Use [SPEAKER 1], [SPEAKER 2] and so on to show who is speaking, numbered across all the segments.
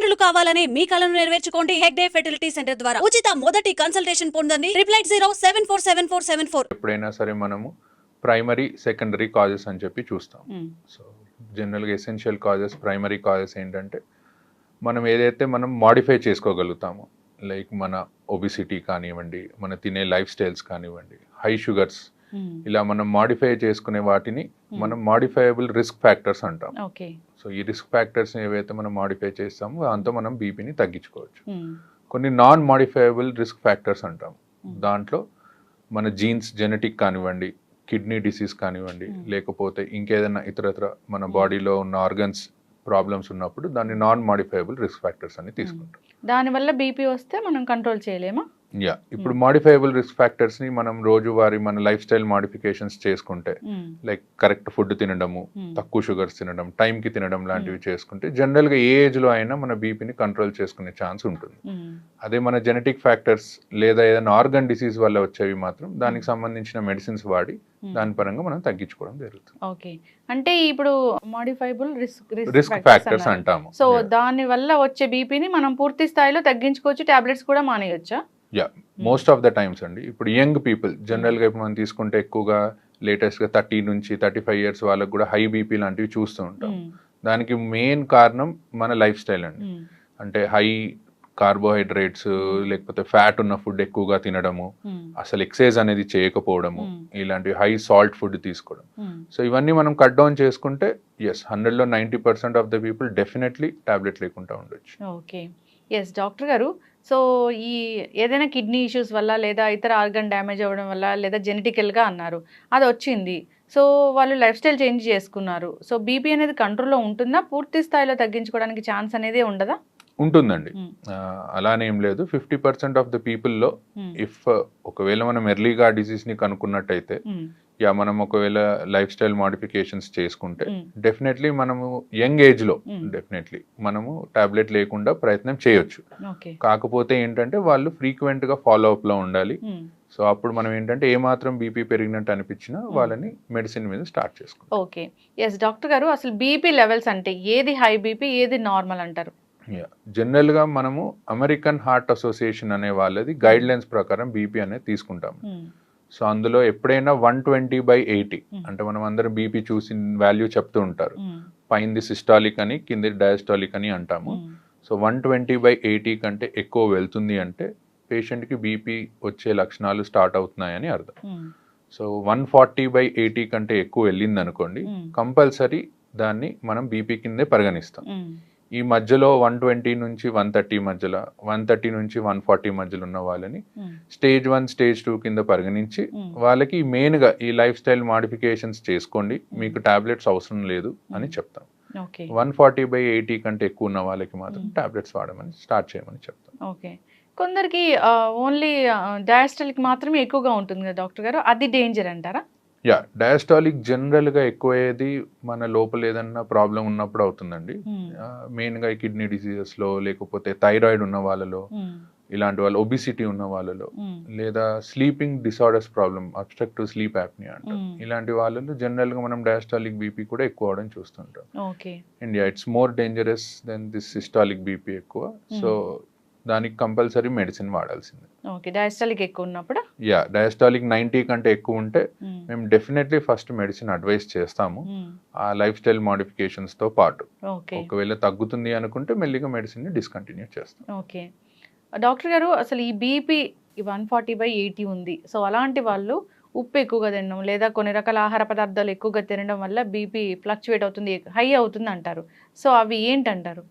[SPEAKER 1] తల్లిదండ్రులు కావాలని మీ కలను నెరవేర్చుకోండి హెగ్డే ఫెర్టిలిటీ సెంటర్ ద్వారా. ఉచిత మొదటి కన్సల్టేషన్ పొందండి. Triple eight zero seven four seven four seven four.
[SPEAKER 2] ఎప్పుడైనా సరే మనము ప్రైమరీ సెకండరీ కాజెస్ అని చెప్పి చూస్తాం. సో జనరల్గా ఎసెన్షియల్ కాజెస్ ప్రైమరీ కాజెస్ ఏంటంటే మనం ఏదైతే మనం మాడిఫై చేసుకోగలుగుతాము లైక్ మన ఒబిసిటీ కానివ్వండి మన తినే లైఫ్ స్టైల్స్ కానివ్వండి హై షుగర్స్ ఇలా మనం మాడిఫై చేసుకునే వాటిని మనం మాడిఫైయబుల్ రిస్క్ ఫ్యాక్టర్స్ అంటాం.
[SPEAKER 3] ఓకే
[SPEAKER 2] సో ఈ రిస్క్ ఫ్యాక్టర్స్ ఏవైతే మనం మాడిఫై చేస్తామో దాంతో మనం బీపీని తగ్గించుకోవచ్చు. కొన్ని నాన్ మాడిఫైయబుల్ రిస్క్ ఫ్యాక్టర్స్ అంటాం దాంట్లో మన జీన్స్ జెనెటిక్ కానివ్వండి కిడ్నీ డిసీజ్ కానివ్వండి
[SPEAKER 3] Hmm.
[SPEAKER 2] లేకపోతే ఇంకేదైనా ఇతరత్ర మన బాడీలో ఉన్న ఆర్గన్స్ ప్రాబ్లమ్స్ ఉన్నప్పుడు దాన్ని నాన్ మాడిఫైయబుల్ రిస్క్ ఫ్యాక్టర్స్ అని తీసుకుంటాం.
[SPEAKER 3] దానివల్ల బీపీ వస్తే మనం కంట్రోల్ చేయలేమా?
[SPEAKER 2] యా ఇప్పుడు మాడిఫైయబుల్ రిస్క్ ఫ్యాక్టర్స్ని మనం రోజువారీ మన లైఫ్ స్టైల్ మాడిఫికేషన్స్ చేసుకుంటే లైక్ కరెక్ట్ ఫుడ్ తినడము తక్కువ షుగర్స్ తినడం టైంకి తినడం లాంటివి చేసుకుంటే జనరల్గా ఏ ఏజ్లో అయినా మన బీపీని కంట్రోల్ చేసుకునే ఛాన్స్ ఉంటుంది. అదే మన జెనెటిక్ ఫ్యాక్టర్స్ లేదా ఏదైనా ఆర్గన్ డిసీజ్ వల్ల వచ్చేవి మాత్రం దానికి సంబంధించిన మెడిసిన్స్ వాడి దాని పరంగా మనం తగ్గించుకోవడం జరుగుతుంది.
[SPEAKER 3] ఓకే అంటే ఇప్పుడు మాడిఫైబుల్ రిస్క్
[SPEAKER 2] రిస్క్ ఫ్యాక్టర్స్ అంటాము.
[SPEAKER 3] సో దాని వల్ల వచ్చే బీపీని మనం పూర్తి స్థాయిలో తగ్గించుకోవచ్చు టాబ్లెట్స్ కూడా మానేయొచ్చా?
[SPEAKER 2] మోస్ట్ ఆఫ్ ద టైమ్స్ అండి. ఇప్పుడు యంగ్ పీపుల్ జనరల్గా ఇప్పుడు మనం తీసుకుంటే ఎక్కువగా లేటెస్ట్గా థర్టీ నుంచి థర్టీ ఫైవ్ ఇయర్స్ వాళ్ళకి కూడా హై బీపీ లాంటివి చూస్తూ ఉంటాం. దానికి మెయిన్ కారణం మన లైఫ్ స్టైల్ అండి. అంటే హై కార్బోహైడ్రేట్స్ లేకపోతే ఫ్యాట్ ఉన్న ఫుడ్ ఎక్కువగా తినడము అసలు ఎక్సైజ్ అనేది చేయకపోవడము ఇలాంటి హై సాల్ట్ ఫుడ్ తీసుకోవడం. సో ఇవన్నీ మనం కట్ డౌన్ చేసుకుంటే ఎస్ హండ్రెడ్లో ninety percent of the people definitely tablet లేకుండా ఉండొచ్చు.
[SPEAKER 3] ఓకే ఎస్ డాక్టర్ గారు సో ఈ ఏదైనా కిడ్నీ ఇష్యూస్ వల్ల లేదా ఇతర ఆర్గన్ డ్యామేజ్ అవ్వడం వల్ల లేదా జెనెటికల్గా అన్నారు. అది వచ్చింది. సో వాళ్ళు లైఫ్ స్టైల్ చేంజ్ చేసుకున్నారు. సో బీపీ అనేది కంట్రోల్లో ఉంటుందా? పూర్తి స్థాయిలో తగ్గించుకోవడానికి ఛాన్స్ అనేది ఉండదా?
[SPEAKER 2] ఉంటుందండి. అలానే ఏం లేదు. ఫిఫ్టీ పర్సెంట్ ఆఫ్ ద పీపుల్లో. ఇఫ్ ఒకవేళ మనం ఎర్లీగా డిసీజ్ని కనుక్కున్నట్టయితే. యా మనం ఒకవేళ లైఫ్ స్టైల్ మాడిఫికేషన్స్ చేసుకుంటే. డెఫినెట్లీ మనము యంగ్ ఏజ్లో
[SPEAKER 3] Hmm.
[SPEAKER 2] డెఫినెట్లీ మనము టాబ్లెట్ లేకుండా ప్రయత్నం చేయొచ్చు.
[SPEAKER 3] ఓకే.
[SPEAKER 2] కాకపోతే ఏంటంటే వాళ్ళు ఫ్రీక్వెంట్గా ఫాలో అప్లో ఉండాలి.
[SPEAKER 3] Hmm.
[SPEAKER 2] సో అప్పుడు మనం ఏంటంటే ఏ మాత్రం బీపీ పెరిగినట్టు అనిపించినా వాళ్ళని మెడిసిన్ మీద స్టార్ట్ చేసుకుంటాం.
[SPEAKER 3] ఓకే. ఎస్ డాక్టర్ గారు అసలు బీపీ లెవెల్స్ అంటే ఏది హై బీపీ ఏది నార్మల్ అంటారు?
[SPEAKER 2] జనరల్గా మనము అమెరికన్ హార్ట్ అసోసియేషన్ అనే వాళ్ళది గైడ్ లైన్స్ ప్రకారం బీపీ అనేది తీసుకుంటాం
[SPEAKER 3] Hmm.
[SPEAKER 2] సో అందులో ఎప్పుడైనా one twenty by eighty
[SPEAKER 3] Hmm.
[SPEAKER 2] అంటే మనం అందరం బీపీ చూసి వాల్యూ చెప్తూ ఉంటారు
[SPEAKER 3] Hmm.
[SPEAKER 2] పైంది సిస్టాలిక్ అని కింది డయాస్టాలిక్ అని అంటాము
[SPEAKER 3] Hmm.
[SPEAKER 2] So one twenty by eighty కంటే ఎక్కువ వెళ్తుంది అంటే పేషెంట్కి బీపీ వచ్చే లక్షణాలు స్టార్ట్ అవుతున్నాయని అర్థం. So one forty by eighty కంటే ఎక్కువ వెళ్ళింది అనుకోండి. కంపల్సరీ దాన్ని మనం బీపీ కిందే పరిగణిస్తాం. ఈ మధ్యలో వన్ ట్వంటీ నుంచి వన్ థర్టీ మధ్యలో వన్ థర్టీ నుంచి వన్ ఫార్టీ మధ్యలో ఉన్న వాళ్ళని
[SPEAKER 3] Hmm.
[SPEAKER 2] Stage one stage two కింద పరిగణించి
[SPEAKER 3] Hmm.
[SPEAKER 2] వాళ్ళకి మెయిన్గా ఈ లైఫ్ స్టైల్ మాడిఫికేషన్స్ చేసుకోండి. మీకు టాబ్లెట్స్ అవసరం లేదు అని చెప్తాం.
[SPEAKER 3] Okay
[SPEAKER 2] one forty by eighty కంటే ఎక్కువ ఉన్న వాళ్ళకి మాత్రం
[SPEAKER 3] Hmm.
[SPEAKER 2] టాబ్లెట్స్ వాడమని స్టార్ట్ చేయమని చెప్తాం.
[SPEAKER 3] ఓకే కొందరికి ఓన్లీ డయాస్టలిక్ మాత్రమే ఎక్కువగా ఉంటుంది కదా డాక్టర్ గారు? అది డేంజర్ అంటారా?
[SPEAKER 2] యా డయాస్టాలిక్ జనరల్గా ఎక్కువయ్యేది మన లోపల ఏదన్నా ప్రాబ్లం ఉన్నప్పుడు అవుతుందండి
[SPEAKER 3] Hmm.
[SPEAKER 2] మెయిన్గా కిడ్నీ డిసీజెస్లో లేకపోతే థైరాయిడ్ ఉన్న వాళ్ళలో
[SPEAKER 3] Hmm.
[SPEAKER 2] ఇలాంటి వాళ్ళు ఒబిసిటీ ఉన్న వాళ్ళలో
[SPEAKER 3] Hmm.
[SPEAKER 2] లేదా sleeping disorders problem obstructive sleep apnea అంటారు
[SPEAKER 3] Hmm.
[SPEAKER 2] ఇలాంటి వాళ్ళలో జనరల్గా మనం డయాస్టాలిక్ బీపీ కూడా ఎక్కువ అవడం చూస్తుంటాం
[SPEAKER 3] okay
[SPEAKER 2] India it's more dangerous than this systolic BP ఎక్కువ సో దానికి కంపల్సరీ మెడిసిన్ వాడాల్సిందే.
[SPEAKER 3] ఓకే డయాస్టలిక్ ఎక్కువ ఉన్నప్పుడు?
[SPEAKER 2] యా డయాస్టాలిక్ నైంటీ కంటే ఎక్కువ ఉంటే. మేము. డెఫినెట్లీ ఫస్ట్ మెడిసిన్ అడ్వైస్ చేస్తాము. ఆ లైఫ్ స్టైల్ మోడిఫికేషన్స్తో పాటు. ఒకవేళ తగ్గుతుంది అనుకుంటే మెల్లిగా మెడిసిన్ని డిస్కంటిన్యూ చేస్తాం.
[SPEAKER 3] ఓకే. డాక్టర్ గారు అసలు ఈ BP one forty by eighty ఉంది. సో అలాంటి వాళ్ళు ఉప్పు ఎక్కువగా తినడం లేదా కొన్ని రకాల ఆహార పదార్థాలు ఎక్కువగా తినడం వల్ల బీపీ ఫ్లక్చువేట్ అవుతుంది హై అవుతుంది అంటారు. సో అవి ఏంటంటారు?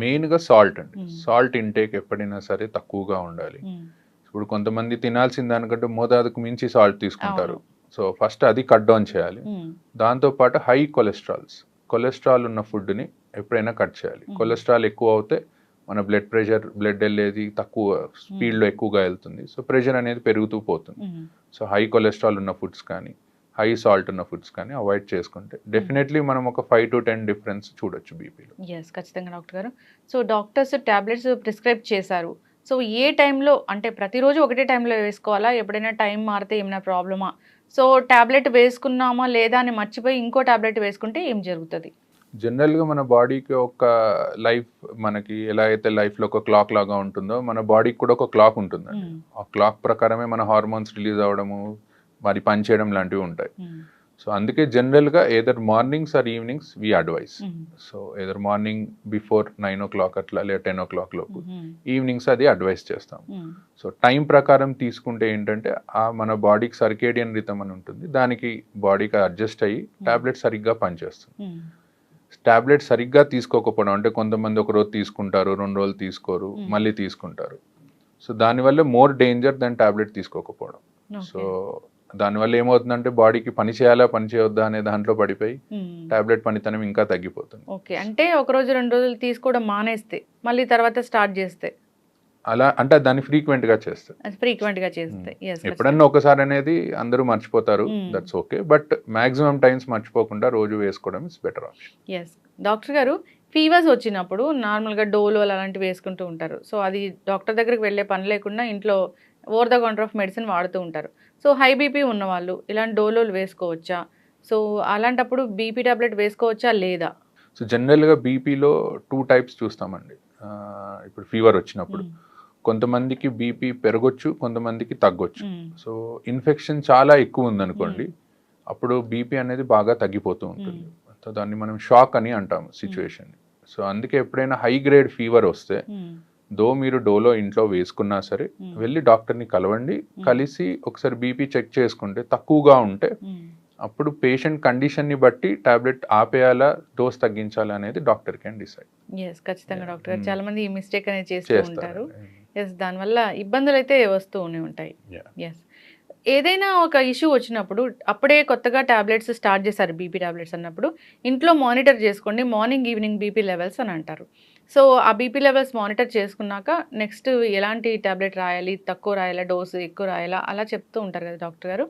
[SPEAKER 2] మెయిన్గా సాల్ట్ అండి
[SPEAKER 3] Hmm.
[SPEAKER 2] సాల్ట్ ఇంటేక్ ఎప్పుడైనా సరే తక్కువగా ఉండాలి
[SPEAKER 3] Hmm.
[SPEAKER 2] ఇప్పుడు కొంతమంది తినాల్సిన దానికంటే మోతాదుకు మించి సాల్ట్ తీసుకుంటారు. సో ఫస్ట్ అది కట్ డౌన్ చేయాలి
[SPEAKER 3] Hmm.
[SPEAKER 2] దాంతోపాటు హై కొలెస్ట్రాల్స్ కొలెస్ట్రాల్ ఉన్న ఫుడ్ని ఎప్పుడైనా కట్ చేయాలి. కొలెస్ట్రాల్ ఎక్కువ అవుతే మన బ్లడ్ ప్రెషర్ బ్లడ్ వెళ్ళేది తక్కువ స్పీడ్లో ఎక్కువగా వెళ్తుంది సో ప్రెషర్ అనేది పెరుగుతూ పోతుంది
[SPEAKER 3] Hmm.
[SPEAKER 2] సో హై కొలెస్ట్రాల్ ఉన్న ఫుడ్స్ కానీ హై సాల్ట్ ఉన్న ఫుడ్స్ కానీ అవాయిడ్ చేసుకుంటే డెఫినెట్లీ మనం ఒక ఫైవ్ టు టెన్ డిఫరెన్స్ చూడొచ్చు బీపీలో
[SPEAKER 3] ఎస్ ఖచ్చితంగా డాక్టర్ గారు. సో డాక్టర్స్ టాబ్లెట్స్ ప్రిస్క్రైబ్ చేశారు. సో ఏ టైంలో అంటే ప్రతిరోజు ఒకటే టైంలో వేసుకోవాలా? ఎప్పుడైనా టైం మారితే ఏమైనా ప్రాబ్లమా? సో టాబ్లెట్ వేసుకున్నామా లేదా అని మర్చిపోయి ఇంకో టాబ్లెట్ వేసుకుంటే ఏం జరుగుతుంది?
[SPEAKER 2] జనరల్గా మన బాడీకి ఒక లైఫ్ మనకి ఎలా అయితే లైఫ్లో ఒక క్లాక్ లాగా ఉంటుందో మన బాడీకి కూడా ఒక క్లాక్ ఉంటుందండి.
[SPEAKER 3] మ్మ్.
[SPEAKER 2] ఆ క్లాక్ ప్రకారమే మన హార్మోన్స్ రిలీజ్ అవ్వడము మరి పనిచేయడం లాంటివి ఉంటాయి
[SPEAKER 3] మ్మ్.
[SPEAKER 2] సో అందుకే జనరల్గా either mornings or evenings we advise
[SPEAKER 3] hmm.
[SPEAKER 2] So either morning before nine o'clock అట్లా లేదా టెన్ ఓ క్లాక్ లోపు
[SPEAKER 3] మ్మ్.
[SPEAKER 2] ఈవినింగ్స్ అది అడ్వైస్ చేస్తాం. సో టైం ప్రకారం తీసుకుంటే ఏంటంటే ఆ మన బాడీకి సర్కేడియన్ రితం అని ఉంటుంది దానికి బాడీకి అడ్జస్ట్ అయ్యి టాబ్లెట్ సరిగ్గా పనిచేస్తుంది. టాబ్లెట్ సరిగ్గా తీసుకోకపోవడం అంటే కొంతమంది ఒక రోజు తీసుకుంటారు రెండు రోజులు తీసుకోరు
[SPEAKER 3] Hmm.
[SPEAKER 2] మళ్ళీ తీసుకుంటారు సో దానివల్ల మోర్ డేంజర్ దాని టాబ్లెట్ తీసుకోకపోవడం సో. దానివల్ల ఏమవుతుందంటే బాడీకి పని చేయాలా పని చేయొద్దా అనే దాంట్లో పడిపోయి. టాబ్లెట్ పనితనం ఇంకా తగ్గిపోతుంది.
[SPEAKER 3] ఓకే. అంటే ఒక రోజు రెండు రోజులు తీసుకోవడం మానేస్తే మళ్ళీ తర్వాత స్టార్ట్ చేస్తే?
[SPEAKER 2] అలా అంటే దాన్ని ఫ్రీక్వెంట్గా చేస్తారు
[SPEAKER 3] అది ఫ్రీక్వెంట్గా చేస్తే
[SPEAKER 2] ఎప్పుడన్నా ఒకసారి అనేది అందరూ మర్చిపోతారు. That's okay but maximum times మర్చిపోకుండా రోజు వేసుకోవడం is better option
[SPEAKER 3] yes doctor గారు ఫీవర్స్ వచ్చినప్పుడు నార్మల్గా డోలో అలాంటివి వేసుకుంటూ ఉంటారు. సో అది డాక్టర్ దగ్గరికి వెళ్ళే పని లేకుండా ఇంట్లో over the counter of medicine వాడుతూ ఉంటారు. సో హై బీపీ ఉన్నవాళ్ళు ఇలాంటి డోలోలు వేసుకోవచ్చా? సో అలాంటప్పుడు బీపీ టాబ్లెట్ వేసుకోవచ్చా లేదా?
[SPEAKER 2] సో జనరల్గా బీపీలో టూ టైప్స్ చూస్తామండి. ఇప్పుడు ఫీవర్ వచ్చినప్పుడు. కొంతమందికి బీపీ పెరగొచ్చు కొంతమందికి తగ్గొచ్చు. సో ఇన్ఫెక్షన్ చాలా ఎక్కువ ఉందనుకోండి అప్పుడు బీపీ అనేది బాగా తగ్గిపోతూ ఉంటుంది. సో దాన్ని మనం షాక్ అని అంటాము సిచ్యువేషన్ సో అందుకే ఎప్పుడైనా హై గ్రేడ్ ఫీవర్ వస్తే. దో మీరు డోలో ఇంట్లో వేసుకున్నా సరే. వెళ్ళి డాక్టర్ని కలవండి కలిసి ఒకసారి బీపీ చెక్ చేసుకుంటే తక్కువగా ఉంటే. అప్పుడు పేషెంట్ కండిషన్ని బట్టి టాబ్లెట్ ఆపేయాలా డోస్ తగ్గించాలా అనేది డాక్టర్ కెన్ డిసైడ్
[SPEAKER 3] ఎస్ ఖచ్చితంగా. డాక్టర్ గారు. చాలా మంది ఈ మిస్టేక్ అనేది చేస్తూ ఉంటారు ఎస్ దానివల్ల ఇబ్బందులు అయితే వస్తూనే ఉంటాయి. ఎస్ ఏదైనా ఒక ఇష్యూ వచ్చినప్పుడు అప్పుడే కొత్తగా టాబ్లెట్స్ స్టార్ట్ చేశారు బీపీ టాబ్లెట్స్ అన్నప్పుడు ఇంట్లో మానిటర్ చేసుకోండి మార్నింగ్ ఈవినింగ్ బీపీ లెవెల్స్ అని అంటారు సో ఆ బీపీ లెవెల్స్ మానిటర్ చేసుకున్నాక నెక్స్ట్ ఎలాంటి టాబ్లెట్ రాయాలి తక్కువ రాయాలా డోసు ఎక్కువ రాయాలా అలా చెప్తూ ఉంటారు కదా డాక్టర్ గారు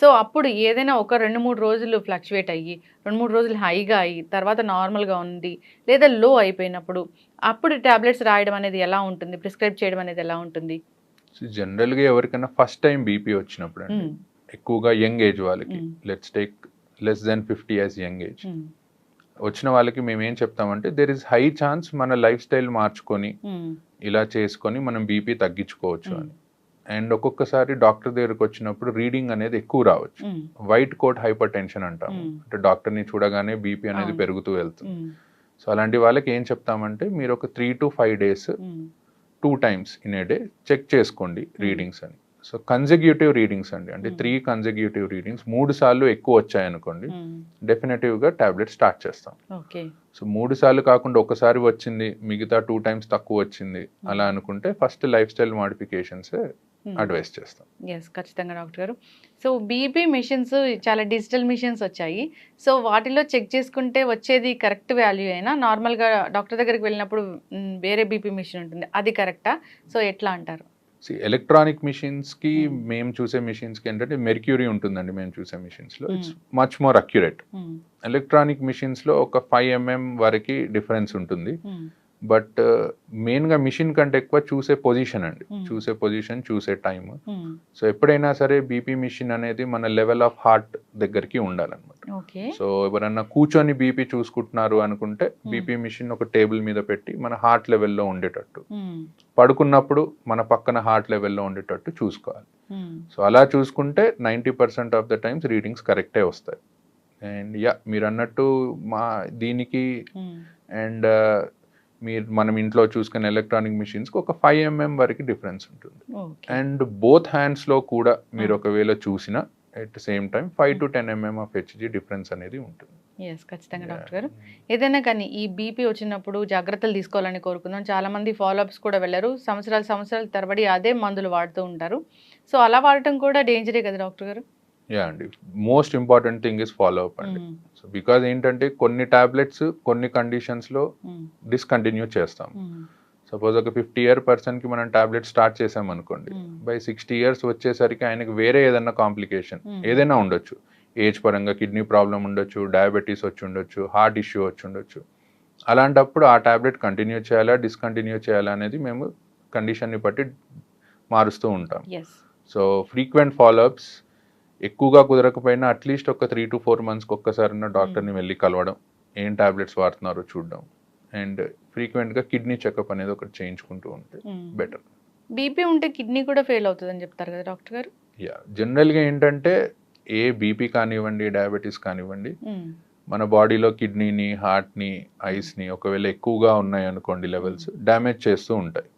[SPEAKER 3] సో అప్పుడు ఏదైనా ఒక రెండు మూడు రోజులు ఫ్లక్చువేట్ అయ్యి రెండు మూడు రోజులు హైగా అయ్యి తర్వాత నార్మల్గా ఉంది లేదా లో అయిపోయినప్పుడు అప్పుడు టాబ్లెట్స్ రాయడం అనేది ఎలా ఉంటుంది ప్రిస్క్రైబ్ చేయడం అనేది ఎలా ఉంటుంది
[SPEAKER 2] జనరల్గా ఎవరికైనా ఫస్ట్ టైం బీపీ వచ్చినప్పుడు
[SPEAKER 3] మ్మ్.
[SPEAKER 2] ఎక్కువగా యంగ్ ఏజ్ వాళ్ళకి. Let's take less than fifty years young age. వచ్చిన వాళ్ళకి మేము ఏం చెప్తామంటే దెర్ ఇస్ హై ఛాన్స్ మన లైఫ్ స్టైల్ మార్చుకొని. ఇలా చేసుకొని మనం బీపీ తగ్గించుకోవచ్చు. అని అండ్ ఒక్కొక్కసారి డాక్టర్ దగ్గరకు వచ్చినప్పుడు రీడింగ్ అనేది ఎక్కువ రావచ్చు. వైట్ కోట్ హైపర్ టెన్షన్ అంటాము
[SPEAKER 3] మ్మ్.
[SPEAKER 2] అంటే డాక్టర్ని చూడగానే బీపీ అనేది. పెరుగుతూ వెళ్తుంది. సో అలాంటి వాళ్ళకి ఏం చెప్తామంటే మీరు ఒక three to five days. Two times in a day check చేసుకోండి రీడింగ్స్ అని సో కన్జగ్యూటివ్ రీడింగ్స్ అండి. అంటే
[SPEAKER 3] Hmm.
[SPEAKER 2] త్రీ కన్జగ్యూటివ్ రీడింగ్స్ మూడు సార్లు ఎక్కువ వచ్చాయనుకోండి. డెఫినెటివ్గా టాబ్లెట్ స్టార్ట్ చేస్తాం.
[SPEAKER 3] ఓకే
[SPEAKER 2] సో మూడు సార్లు కాకుండా ఒకసారి వచ్చింది మిగతా టూ టైమ్స్ తక్కువ వచ్చింది అలా అనుకుంటే first life style modifications advice చేస్తాం.
[SPEAKER 3] ఎస్ ఖచ్చితంగా డాక్టర్ గారు. సో బీపీ మిషన్స్ చాలా డిజిటల్ మిషన్స్ వచ్చాయి. సో వాటిలో చెక్ చేసుకుంటే వచ్చేది కరెక్ట్ వాల్యూ అయినా నార్మల్గా డాక్టర్ దగ్గరికి వెళ్ళినప్పుడు వేరే బీపీ మిషన్ ఉంటుంది. అది కరెక్టా సో ఎట్లా అంటారు?
[SPEAKER 2] ఎలక్ట్రానిక్ మిషన్స్కి
[SPEAKER 3] Hmm.
[SPEAKER 2] మేము చూసే మిషన్స్కి ఏంటంటే మెర్క్యూరీ ఉంటుందండి మేము చూసే మిషన్స్లో it's
[SPEAKER 3] Hmm.
[SPEAKER 2] Much more accurate electronic మిషన్స్లో ఒక ఫైవ్ ఎంఎం వరకు డిఫరెన్స్ ఉంటుంది.
[SPEAKER 3] మ్,
[SPEAKER 2] బట్ మెయిన్గా మిషన్ కంటే ఎక్కువ చూసే పొజిషన్ అండి.
[SPEAKER 3] Hmm.
[SPEAKER 2] చూసే పొజిషన్ చూసే టైం సో ఎప్పుడైనా సరే బీపీ మిషన్ అనేది మన లెవెల్ ఆఫ్ హార్ట్ దగ్గరికి ఉండాలన్నమాట.
[SPEAKER 3] ఓకే.
[SPEAKER 2] సో ఎవరన్నా కూర్చొని బీపీ చూసుకుంటున్నారు అనుకుంటే బీపీ మిషన్ ఒక టేబుల్ మీద పెట్టి మన హార్ట్ లెవెల్లో ఉండేటట్టు. పడుకున్నప్పుడు మన పక్కన హార్ట్ లెవెల్లో ఉండేటట్టు చూసుకోవాలి. సో అలా చూసుకుంటే ninety percent of the times readings కరెక్టే వస్తాయి. అండ్ యా మీరు అన్నట్టు మా దీనికి అండ్ మీరు మనం ఇంట్లో చూసుకునే ఎలక్ట్రానిక్ మిషన్స్కి ఒక ఫైవ్ ఎంఎం వరకు డిఫరెన్స్ ఉంటుంది. అండ్ బోత్ హ్యాండ్స్లో కూడా మీరు
[SPEAKER 3] Hmm.
[SPEAKER 2] ఒకవేళ చూసినా at same time five to ten MM of HG difference అనేది ఉంటుంది.
[SPEAKER 3] ఎస్ ఖచ్చితంగా డాక్టర్ గారు. ఏదైనా కానీ ఈ బీపీ వచ్చినప్పుడు జాగ్రత్తలు తీసుకోవాలని కోరుకుందాం. చాలా మంది ఫాలోఅప్స్ కూడా వెళ్ళరు. సంవత్సరాలు సంవత్సరాల తరబడి అదే మందులు వాడుతూ ఉంటారు. సో అలా వాడటం కూడా డేంజరే కదా డాక్టర్ గారు?
[SPEAKER 2] యా అండి most important thing is follow up అండి. సో బికాజ్ ఏంటంటే కొన్ని టాబ్లెట్స్ కొన్ని కండిషన్స్లో. డిస్కంటిన్యూ చేస్తాం
[SPEAKER 3] మ్మ్.
[SPEAKER 2] సపోజ్ ఒక ఫిఫ్టీ ఇయర్ పర్సన్కి మనం టాబ్లెట్ స్టార్ట్ చేసాం అనుకోండి. బై సిక్స్టీ ఇయర్స్ వచ్చేసరికి ఆయనకి వేరే ఏదన్నా కాంప్లికేషన్. ఏదైనా ఉండొచ్చు ఏజ్ పరంగా కిడ్నీ ప్రాబ్లం ఉండొచ్చు డయాబెటీస్ వచ్చి ఉండొచ్చు హార్ట్ ఇష్యూ వచ్చి ఉండొచ్చు అలాంటప్పుడు ఆ టాబ్లెట్ కంటిన్యూ చేయాలా డిస్కంటిన్యూ చేయాలా అనేది మేము కండిషన్ని బట్టి మారుస్తూ ఉంటాం సో ఫ్రీక్వెంట్ ఫాలోఅప్స్ ఎక్కువగా కుదరకపోయినా అట్లీస్ట్ ఒక త్రీ టు ఫోర్ మంత్స్కి ఒక్కసారి డాక్టర్ని వెళ్ళి కలవడం. ఏం టాబ్లెట్స్ వాడుతున్నారో చూడడం. అండ్ ఫ్రీక్వెంట్గా కిడ్నీ చెకప్ అనేది ఒకటి చేయించుకుంటూ ఉంటే బెటర్.
[SPEAKER 3] బీపీ ఉంటే కిడ్నీ కూడా ఫెయిల్ అవుతుందని చెప్తారు కదా డాక్టర్ గారు?
[SPEAKER 2] యా. జనరల్గా ఏంటంటే ఏ బీపీ కానివ్వండి డయాబెటీస్ కానివ్వండి
[SPEAKER 3] ఉమ్,
[SPEAKER 2] మన బాడీలో కిడ్నీని హార్ట్ని ఐస్ని ఒకవేళ ఎక్కువగా ఉన్నాయి అనుకోండి లెవెల్స్ డ్యామేజ్ చేస్తూ ఉంటాయి.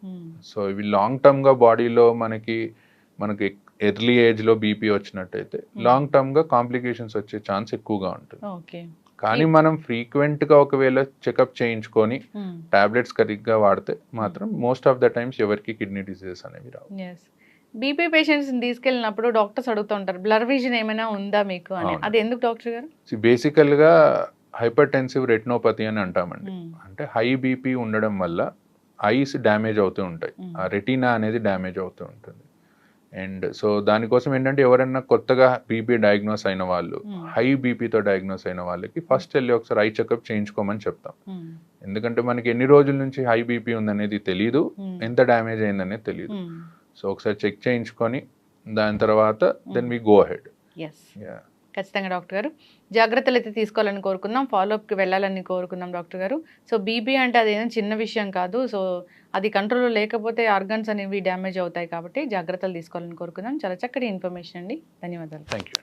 [SPEAKER 2] సో ఇవి లాంగ్ టర్మ్గా బాడీలో మనకి మనకి ఎర్లీ ఏజ్లో బీపీ వచ్చినట్టయితే లాంగ్ టర్మ్గా కాంప్లికేషన్స్ వచ్చే ఛాన్స్ ఎక్కువగా ఉంటుంది.
[SPEAKER 3] ఓకే
[SPEAKER 2] కానీ మనం ఫ్రీక్వెంట్గా ఒకవేళ చెకప్ చేయించుకొని టాబ్లెట్స్ కరెక్ట్గా వాడితే మాత్రం మోస్ట్ ఆఫ్ ద టైమ్స్ ఎవరికి కిడ్నీ డిసీజెస్ అనేవి రావు.
[SPEAKER 3] బీపీ పేషెంట్స్ని తీసుకెళ్ళినప్పుడు డాక్టర్స్ అడుగుతూ ఉంటారు బ్లర్ విజన్ ఏమైనా ఉందా మీకు? అని. అది ఎందుకు డాక్టర్ గారు?
[SPEAKER 2] బేసికల్గా హైపర్ టెన్సివ్ రెటినోపతి అని అంటామండి.
[SPEAKER 3] ఉమ్,
[SPEAKER 2] అంటే హై బీపీ ఉండడం వల్ల ఐస్ డ్యామేజ్ అవుతూ ఉంటాయి.
[SPEAKER 3] Mm.
[SPEAKER 2] ఆ రెటీనా అనేది డ్యామేజ్ అవుతూ ఉంటుంది. అండ్ సో దానికోసం ఏంటంటే ఎవరైనా కొత్తగా బీపీ డయాగ్నోస్ అయిన వాళ్ళు. హై బీపీతో డయాగ్నోస్ అయిన వాళ్ళకి ఫస్ట్ వెళ్ళి ఒకసారి ఐ చెకప్ చేయించుకోమని చెప్తాం.
[SPEAKER 3] ఉమ్,
[SPEAKER 2] ఎందుకంటే మనకి ఎన్ని రోజుల నుంచి హై బీపీ ఉందనేది తెలియదు
[SPEAKER 3] ఉమ్,
[SPEAKER 2] ఎంత డ్యామేజ్ అయిందనేది తెలియదు సో ఒకసారి చెక్ చేయించుకొని దాని తర్వాత దెన్ వి గో హెడ్
[SPEAKER 3] ఖచ్చితంగా డాక్టర్ గారు. జాగ్రత్తలు అయితే తీసుకోవాలని కోరుకుందాం ఫాలోఅప్కి వెళ్ళాలని కోరుకుందాం డాక్టర్ గారు. సో బీపీ అంటే అది చిన్న విషయం కాదు. సో అది కంట్రోల్లో లేకపోతే ఆర్గన్స్ అనేవి డ్యామేజ్ అవుతాయి కాబట్టి జాగ్రత్తలు తీసుకోవాలని కోరుకుందాం. చాలా చక్కటి ఇన్ఫర్మేషన్ అండి. ధన్యవాదాలు.
[SPEAKER 2] Thank you